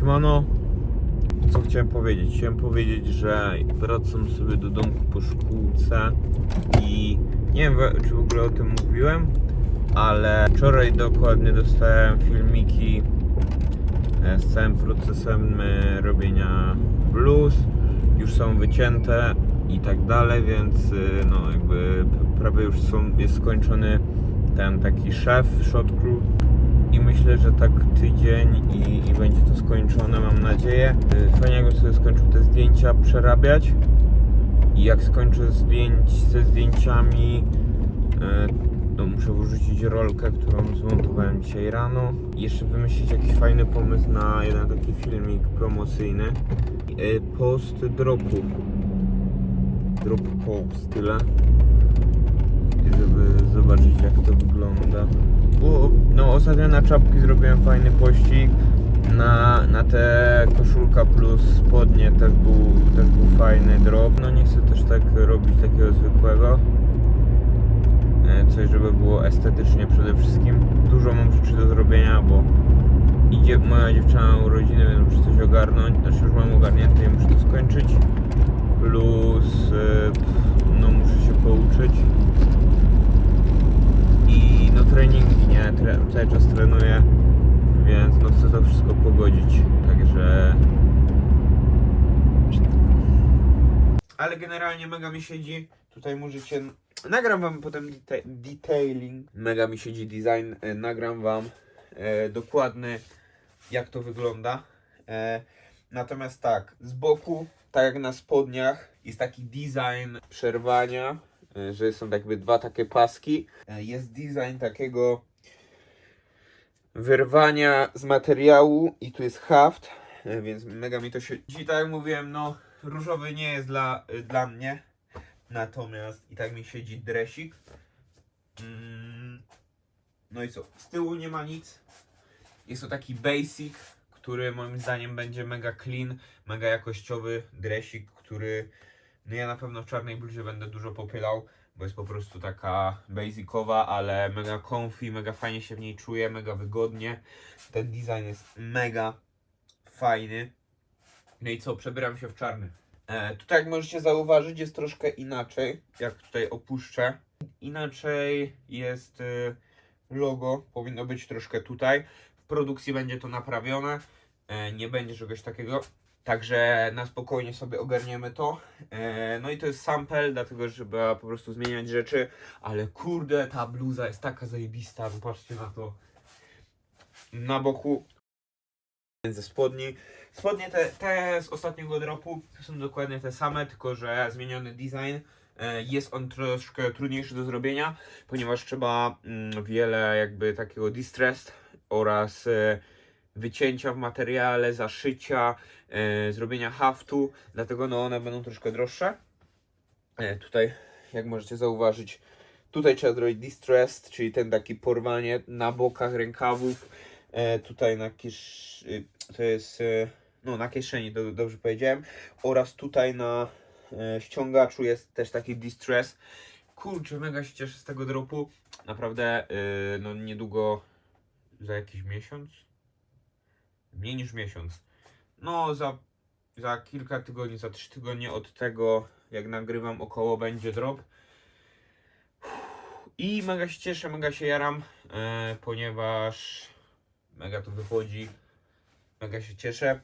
Siemano, co chciałem powiedzieć? Chciałem powiedzieć, że wracam sobie do domku po szkółce i nie wiem czy w ogóle o tym mówiłem, ale wczoraj dokładnie dostałem filmiki e, z całym procesem e, robienia blues. Już są wycięte i tak dalej, więc e, no jakby prawie już są, jest skończony ten taki szef shot crew myślę, że tak tydzień i, i będzie to skończone, mam nadzieję. Y, Fajnie jakbym sobie skończył te zdjęcia przerabiać i jak skończę zdjęć ze zdjęciami, y, to muszę wyrzucić rolkę, którą zmontowałem dzisiaj rano. Jeszcze wymyślić jakiś fajny pomysł na jeden taki filmik promocyjny. Y, Post dropu. Drop post, tyle. Żeby zobaczyć jak to wygląda. Bo, no ostatnio na czapki zrobiłem fajny pościg. Na, na te koszulka plus spodnie też był, też był fajny drop. No nie chcę też tak robić takiego zwykłego. E, Coś, żeby było estetycznie przede wszystkim. Dużo mam rzeczy do zrobienia, bo idzie moja dziewczyna na urodziny, więc muszę coś ogarnąć. Znaczy już mam ogarnięte i muszę to skończyć. Plus e, no muszę się pouczyć. No treningi, nie? Tre, cały czas trenuję, więc no chcę to wszystko pogodzić, także... Ale generalnie mega mi siedzi, tutaj możecie... Nagram wam potem deta- detailing, mega mi siedzi design, e, nagram wam e, dokładny jak to wygląda. E, natomiast tak, z boku, tak jak na spodniach, jest taki design przerwania, że są jakby dwa takie paski. E, Jest design takiego wyrwania z materiału i tu jest haft, e, więc mega mi to się... Dzisiaj tak jak mówiłem, no różowy nie jest dla, e, dla mnie, natomiast i tak mi siedzi dresik. Mm, No i co, z tyłu nie ma nic. Jest to taki basic, który moim zdaniem będzie mega clean, mega jakościowy dresik, który no ja na pewno w czarnej bluzie będę dużo popylał, bo jest po prostu taka basicowa, ale mega comfy, mega fajnie się w niej czuję, mega wygodnie. Ten design jest mega fajny. No i co, przebieram się w czarny. E, tutaj jak możecie zauważyć jest troszkę inaczej, jak tutaj opuszczę. Inaczej jest e, logo, powinno być troszkę tutaj. W produkcji będzie to naprawione, e, nie będzie czegoś takiego. Także na spokojnie sobie ogarniemy to. E, no i to jest sample, dlatego że trzeba po prostu zmieniać rzeczy. Ale kurde, ta bluza jest taka zajebista. Popatrzcie na to. Na boku ze spodni. Spodnie te, te z ostatniego dropu są dokładnie te same, tylko że zmieniony design. E, Jest on troszkę trudniejszy do zrobienia, ponieważ trzeba mm, wiele jakby takiego distress oraz e, wycięcia w materiale, zaszycia, e, zrobienia haftu, dlatego no one będą troszkę droższe. E, tutaj, jak możecie zauważyć, tutaj trzeba zrobić distressed, czyli ten taki porwanie na bokach rękawów, e, tutaj na kiesz... y, to jest, e, no na kieszeni, do, dobrze powiedziałem, oraz tutaj na e, ściągaczu jest też taki distress. Kurczę, mega się cieszę z tego dropu. Naprawdę, e, no niedługo, za jakiś miesiąc, mniej niż miesiąc, no za, za kilka tygodni, za trzy tygodnie od tego, jak nagrywam około będzie drop. I mega się cieszę, mega się jaram, e, ponieważ mega to wychodzi. Mega się cieszę.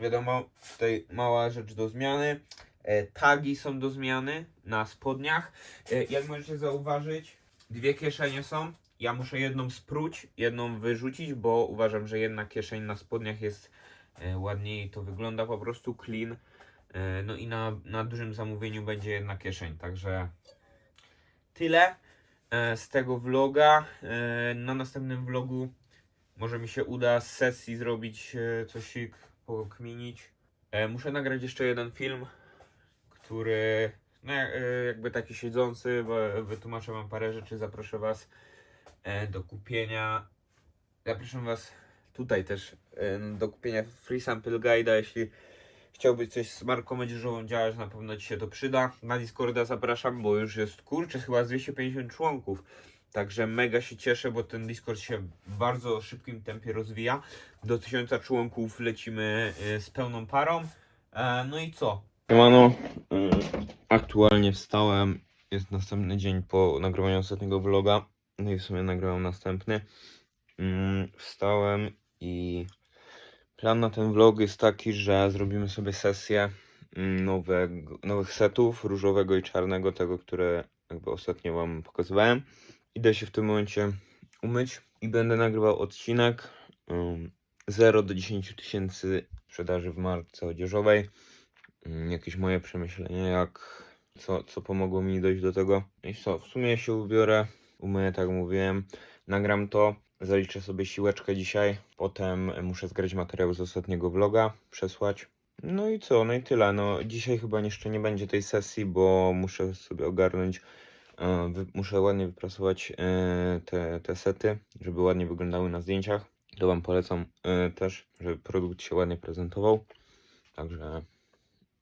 Wiadomo, tutaj mała rzecz do zmiany. E, tagi są do zmiany na spodniach. E, jak możecie zauważyć, dwie kieszenie są. Ja muszę jedną spróć, jedną wyrzucić, bo uważam, że jedna kieszeń na spodniach jest e, ładniej, to wygląda po prostu clean. E, no i na, na dużym zamówieniu będzie jedna kieszeń, także tyle e, z tego vloga. Na następnym vlogu może mi się uda z sesji zrobić coś pokminić. Muszę nagrać jeszcze jeden film, który no, jak- jakby taki siedzący, bo wytłumaczę wam parę rzeczy, zaproszę was do kupienia. Zapraszam was tutaj też e, do kupienia Free Sample Guide'a, jeśli chciałbyś coś z marką odzieżową działać, na pewno ci się to przyda. Na Discorda zapraszam, bo już jest kurczę chyba z 250 członków. Także mega się cieszę, bo ten Discord się w bardzo szybkim tempie rozwija. Do tysiąca członków lecimy y, z pełną parą. E, no i co? Siemano, y, aktualnie wstałem. Jest następny dzień po nagrywaniu ostatniego vloga. No i w sumie nagrywam następny. Mm, Wstałem i plan na ten vlog jest taki, że zrobimy sobie sesję mm, nowego, nowych setów, różowego i czarnego, tego, które jakby ostatnio wam pokazywałem. Idę się w tym momencie umyć i będę nagrywał odcinek um, 0 do 10 tysięcy sprzedaży w marce odzieżowej. Mm, Jakieś moje przemyślenia, jak co, co pomogło mi dojść do tego. I co, w sumie się ubiorę, umyję, tak mówiłem, nagram to, zaliczę sobie siłeczkę dzisiaj, potem muszę zgrać materiał z ostatniego vloga, przesłać. No i co, no i tyle. No dzisiaj chyba jeszcze nie będzie tej sesji, bo muszę sobie ogarnąć, e, muszę ładnie wyprasować e, te, te sety, żeby ładnie wyglądały na zdjęciach. To wam polecam e, też, żeby produkt się ładnie prezentował. Także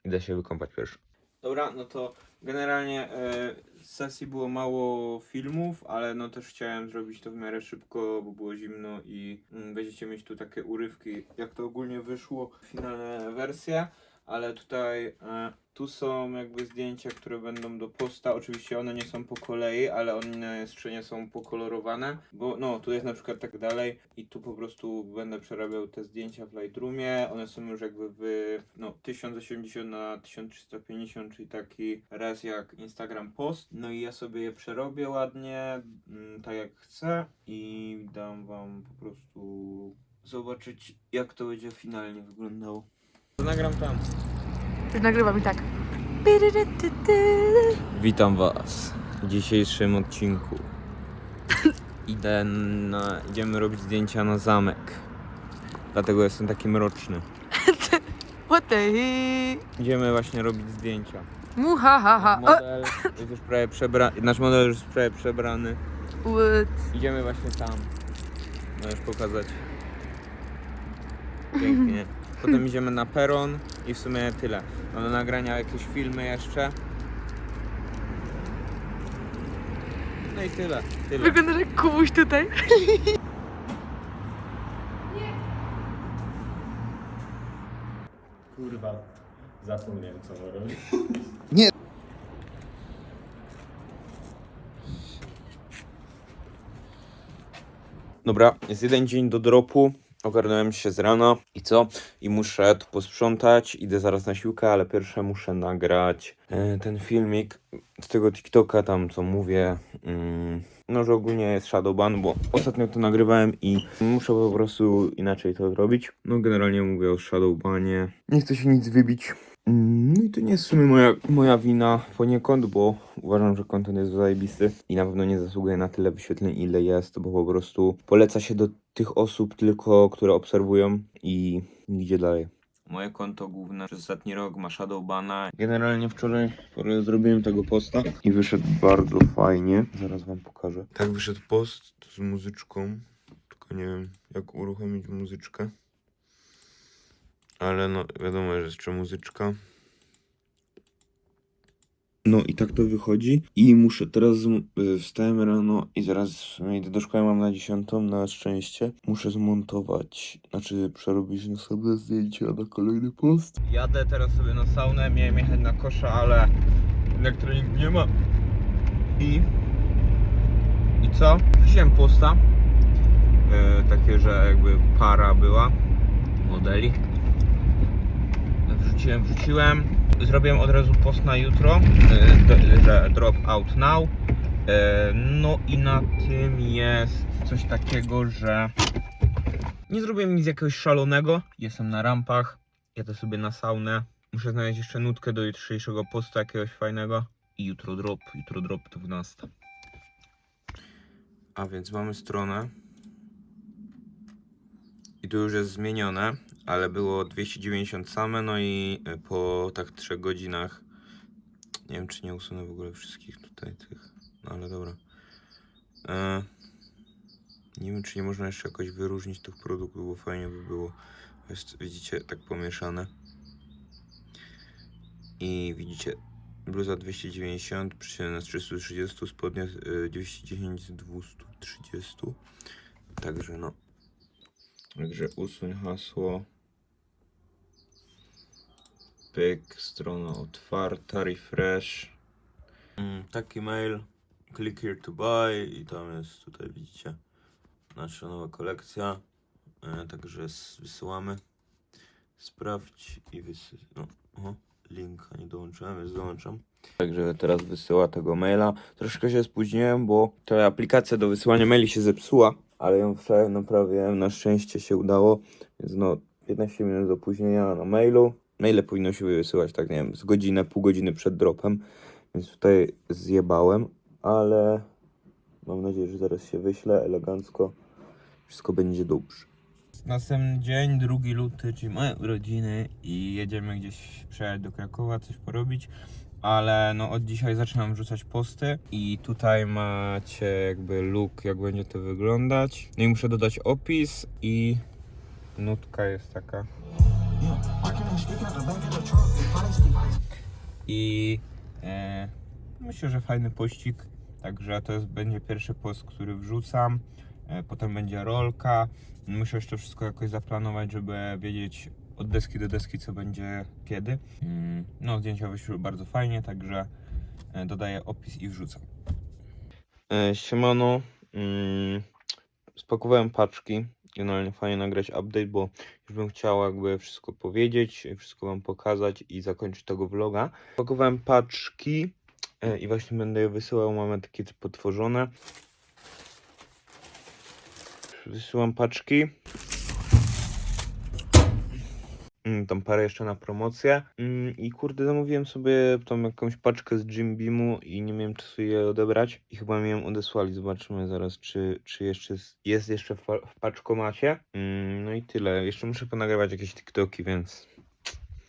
idę się wykąpać pierwszy. Dobra, no to generalnie e, z sesji było mało filmów, ale no też chciałem zrobić to w miarę szybko, bo było zimno i mm, będziecie mieć tu takie urywki, jak to ogólnie wyszło, finalne wersje, ale tutaj e, tu są jakby zdjęcia, które będą do posta, oczywiście one nie są po kolei, ale one jeszcze nie są pokolorowane, bo no tu jest na przykład tak dalej i tu po prostu będę przerabiał te zdjęcia w Lightroomie, one są już jakby w no 1080 na 1350, czyli taki raz jak Instagram post, no i ja sobie je przerobię ładnie, mm, tak jak chcę i dam wam po prostu zobaczyć jak to będzie finalnie wyglądało. Nagram tam. Już nagrywam i tak. Witam Was w dzisiejszym odcinku. Idę na, idziemy robić zdjęcia na zamek. Dlatego jestem taki mroczny. What the heck? Idziemy właśnie robić zdjęcia. Muhahaha. Nasz model jest już prawie przebrany. Nasz model już jest prawie przebrany. What? Idziemy właśnie tam. Możesz pokazać. Pięknie. Potem idziemy na peron i w sumie tyle. Mam do nagrania jakieś filmy jeszcze. No i tyle. Tyle. Wyglądasz jak kubuś tutaj. Kurwa, zapomniałem co on robi. Dobra, jest jeden dzień do dropu. Ogarnąłem się z rana i co? I muszę tu posprzątać. Idę zaraz na siłkę, ale pierwsze muszę nagrać e, ten filmik z tego TikToka, tam co mówię. Mm, no, że ogólnie jest Shadowban, bo ostatnio to nagrywałem i muszę po prostu inaczej to zrobić. No, generalnie mówię o Shadowbanie. Nie chcę się nic wybić. Mm, No i to nie jest w sumie moja, moja wina poniekąd, bo uważam, że content jest zajebisty i na pewno nie zasługuje na tyle wyświetleń, ile jest, bo po prostu poleca się do tych osób tylko, które obserwują i nigdzie dalej. Moje konto główne przez ostatni rok ma Shadowbana. Generalnie wczoraj wczoraj zrobiłem tego posta i wyszedł bardzo fajnie. Zaraz wam pokażę. Tak wyszedł post z muzyczką, tylko nie wiem jak uruchomić muzyczkę. Ale no wiadomo, że jest jeszcze muzyczka. No i tak to wychodzi. I muszę teraz y, wstałem rano i zaraz idę do szkoły, mam na dziesiątą, na szczęście. Muszę zmontować, znaczy przerobić następne zdjęcia na kolejny post. Jadę teraz sobie na saunę, miałem jechać na kosza, ale elektronik nie ma. I... I co? Wrzuciłem posta. E, takie, że jakby para była modeli. Wrzuciłem, wrzuciłem. Zrobiłem od razu post na jutro, e, że drop out now. E, No i na tym jest coś takiego, że nie zrobiłem nic jakiegoś szalonego. Jestem na rampach, jadę sobie na saunę. Muszę znaleźć jeszcze nutkę do jutrzejszego postu jakiegoś fajnego. I jutro drop, jutro drop 12. A więc mamy stronę. I tu już jest zmienione, ale było 290 same, no i y, po tak 3 godzinach nie wiem czy nie usunę w ogóle wszystkich tutaj tych, no ale dobra. E, nie wiem czy nie można jeszcze jakoś wyróżnić tych produktów, bo fajnie by było. Jest, widzicie, tak pomieszane. I widzicie bluza 290, przyciągnięta z 330, spodnie y, 210 z 230. Także no. Także usuń hasło. Pyk, strona otwarta, refresh. Mm, taki mail. Click here to buy i tam jest, tutaj widzicie, nasza nowa kolekcja. E, także wysyłamy. Sprawdź i wysyłamy. No, linka nie dołączyłem, więc dołączam. Także teraz wysyła tego maila. Troszkę się spóźniłem, bo ta aplikacja do wysyłania maili się zepsuła, ale ją wczoraj naprawiłem, na szczęście się udało, więc no 15 minut opóźnienia na mailu. Maile powinno się wysyłać tak, nie wiem, z godzinę, pół godziny przed dropem, więc tutaj zjebałem, ale mam nadzieję, że zaraz się wyślę elegancko. Wszystko będzie dobrze. Następny dzień, 2 luty, czyli moje urodziny i jedziemy gdzieś przejechać do Krakowa, coś porobić. Ale no od dzisiaj zaczynam wrzucać posty i tutaj macie jakby look, jak będzie to wyglądać. No i muszę dodać opis i nutka jest taka. I e, myślę, że fajny pościg. Także to jest, będzie pierwszy post, który wrzucam. E, potem będzie rolka. Muszę jeszcze wszystko jakoś zaplanować, żeby wiedzieć od deski do deski, co będzie kiedy. Mm, No, zdjęcia wyszły bardzo fajnie, także e, dodaję opis i wrzucam. E, siemano. Mm, spakowałem paczki. Generalnie fajnie nagrać update, bo już bym chciał jakby wszystko powiedzieć, wszystko wam pokazać i zakończyć tego vloga. Pakowałem paczki e, i właśnie będę je wysyłał. Mamy takie potworzone. Wysyłam paczki. Mm, Tam parę jeszcze na promocję. Mm, I kurde, zamówiłem sobie tam jakąś paczkę z Jim Beamu i nie miałem czasu je odebrać. I chyba mi ją odesłali. Zobaczymy zaraz, czy, czy jeszcze z- jest jeszcze w, w paczkomacie. Mm, No i tyle. Jeszcze muszę ponagrywać jakieś TikToki, więc